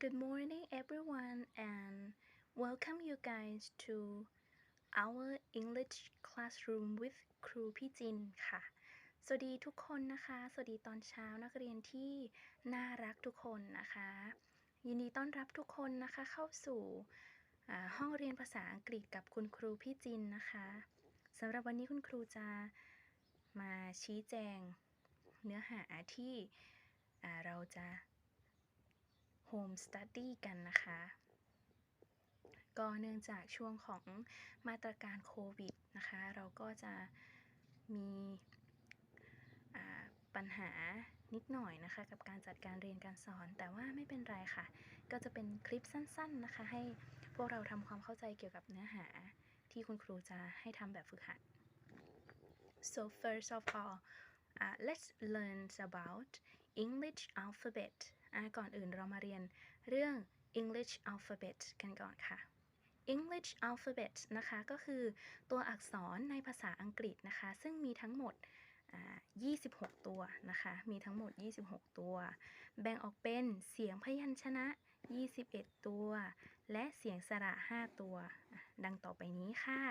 Good morning, everyone, and welcome you guys to our English classroom with ครูพี่จินค่ะ สวัสดีทุกคนนะคะ สวัสดีตอนเช้านักเรียนที่น่ารักทุกคนนะคะ ยินดีต้อนรับทุกคนนะคะเข้าสู่ห้องเรียนภาษาอังกฤษกับคุณครูพี่จินนะคะสำหรับวันนี้คุณครูจะมาชี้แจงเนื้อหาที่เราจะ Home Study กันนะคะ ก็เนื่องจากช่วงของมาตรการโควิดนะคะ เราก็จะมีปัญหานิดหน่อยนะคะ กับการจัดการเรียนการสอน แต่ว่าไม่เป็นไรค่ะ ก็จะเป็นคลิปสั้นๆนะคะ ให้พวกเราทำความเข้าใจเกี่ยวกับเนื้อหาที่คุณครูจะให้ทำแบบฝึกหัด so first of all uh, let's learn about English alphabet ก่อนอื่นเรามาเรียนเรื่อง English alphabet กันก่อนค่ะ English alphabet นะคะก็คือตัวอักษรในภาษาอังกฤษนะคะ ซึ่งมีทั้งหมด 26 ตัวนะคะ มีทั้งหมด 26 ตัว แบ่งออกเป็นเสียงพยัญชนะ 21 ตัว และเสียงสระ 5 ตัว ดังต่อไปนี้ค่ะ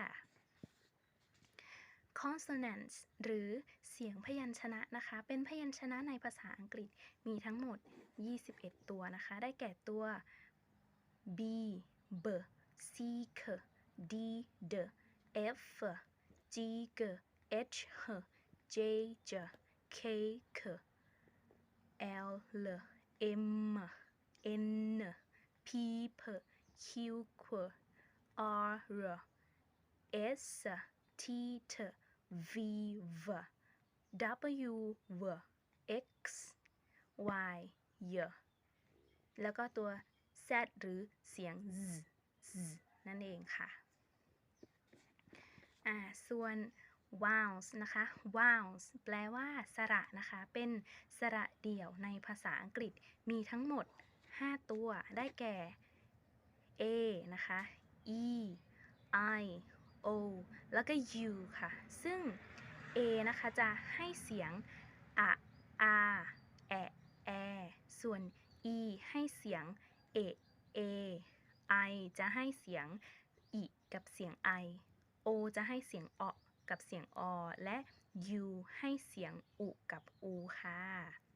consonants หรือเสียงพยัญชนะนะคะ เป็นพยัญชนะในภาษาอังกฤษมีทั้งหมด 21 ตัวนะคะ ได้แก่ตัว b b c k d d f g g h h j j k k l l m n p p q q r r s t t v v w v x y y แล้วก็ตัว z หรือเสียง z z นั่นเองค่ะ อ่า ส่วน vowels นะคะ vowels แปลว่าสระนะคะ เป็นสระเดี่ยวในภาษาอังกฤษ มีทั้งหมด 5 ตัว ได้แก่ a นะคะ e i o แล้วก็ u ค่ะ ซึ่ง a นะคะจะให้เสียงอะ a แอะแอส่วน e ให้เสียงเอเอ i จะให้เสียงอิกับเสียง i o จะให้เสียงออกับเสียงอ และ u ให้เสียงอุกับอูค่ะ